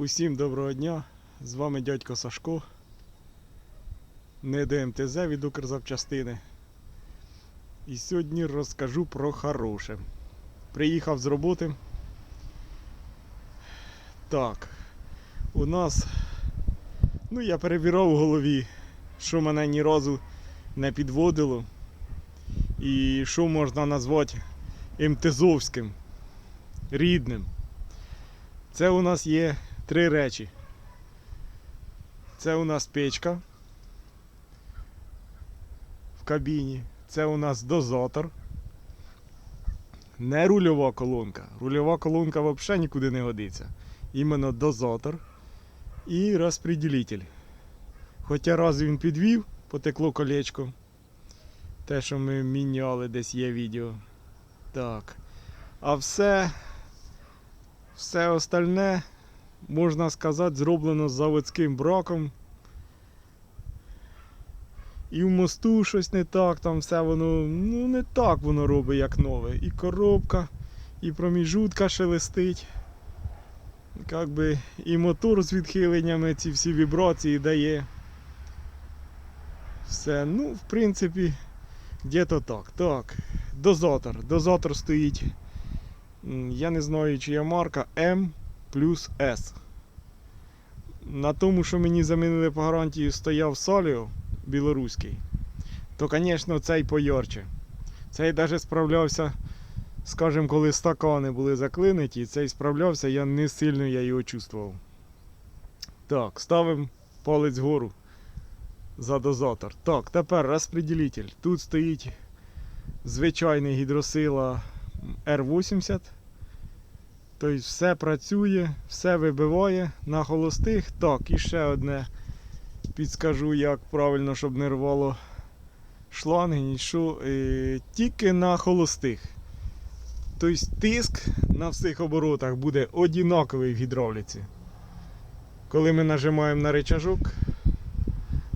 Усім доброго дня! З вами дядько Сашко. Не ДМТЗ від Укрзапчастини. І сьогодні розкажу про хороше. Приїхав з роботи. Так. У нас. Ну, я перебирав в голові, що мене ні разу не підводило. І що можна назвати МТЗовським, рідним. Це у нас є три речі. Це у нас печка в кабіні. Це у нас дозатор. Не рульова колонка. Рульова колонка взагалі нікуди не годиться. Іменно дозатор і розпреділитель. Хоча раз він підвів, потекло колечко. Те, що ми міняли, десь є відео. Так. А все, все остальне, можна сказати, зроблено з заводським браком. І в мосту щось не так, там все воно, ну не так воно робить, як нове. І коробка, і проміжутка шелестить. Как би і мотор з відхиленнями, ці всі вібрації дає. Все, ну, в принципі, где-то так. Так, дозатор. Дозатор стоїть. Я не знаю, чия марка М плюс S. На тому, що мені замінили по гарантії, стояв Саліо білоруський, то, звісно, цей поярче. Цей навіть справлявся, скажімо, коли стакани були заклинуті, цей справлявся, я не сильно я його чувствував. Так, ставимо палець вгору за дозатор. Так, тепер розпреділитель. Тут стоїть звичайний гідросила R80. Тобто все працює, все вибиває на холостих. Так, і ще одне підскажу, як правильно, щоб не рвало шланги, нічого. Е, тільки на холостих. Тобто тиск на всіх оборотах буде однаковий в гідравліці. Коли ми нажимаємо на рычажок,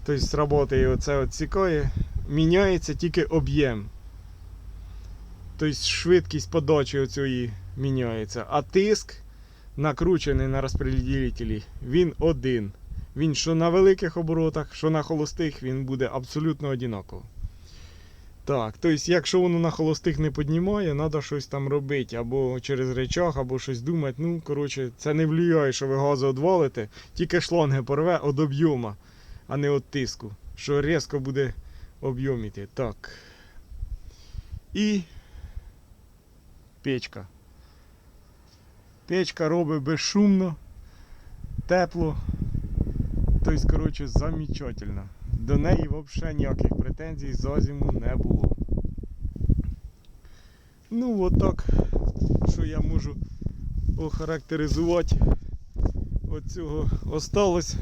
тобто сработає оце от цікає, міняється тільки об'єм. Тобто швидкість подачі оцієї міняється. А тиск накручений на розподілителі, він один. Він що на великих оборотах, що на холостих, він буде абсолютно однаково. Так, тобто, якщо воно на холостих не піднімає, треба щось там робити, або через речах, або щось думати. Ну, коротше, це не впливає, що ви газу одвалите, тільки шланги порве від об'єму, а не від тиску. Що різко буде об'єміти. Так. І печка. Печка робить безшумно, тепло. Тобто, коротше, замечательно. До неї взагалі ніяких претензій за зиму не було. Ну, от що я можу охарактеризувати от цього. Осталось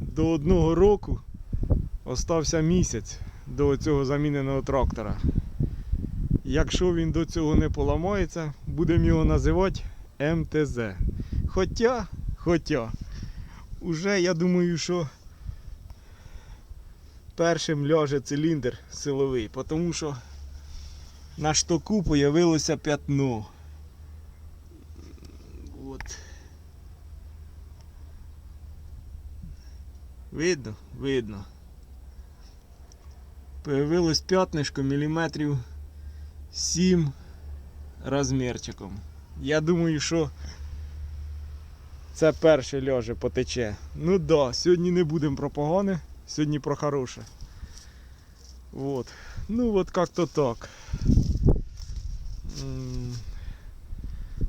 до одного року, остався місяць до цього заміненого трактора. Якщо він до цього не поламається, будемо його називати МТЗ. Хоча, хоча, уже я думаю, що першим ляже циліндр силовий, тому що на штоку появилося п'ятно. От. Видно? Видно. Появилось п'ятнишко міліметрів 7 розмірчиком. Я думаю, що це перше ляже потече. Ну да, сьогодні не будемо про погане, сьогодні про хороше. Вот. Ну вот как-то так.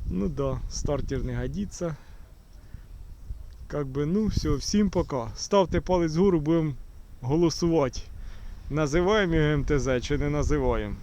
Ну да, стартер не годится. Как би, ну все, всім пока. Ставте палець вгору, будемо голосувати. Називаємо його МТЗ чи не називаємо.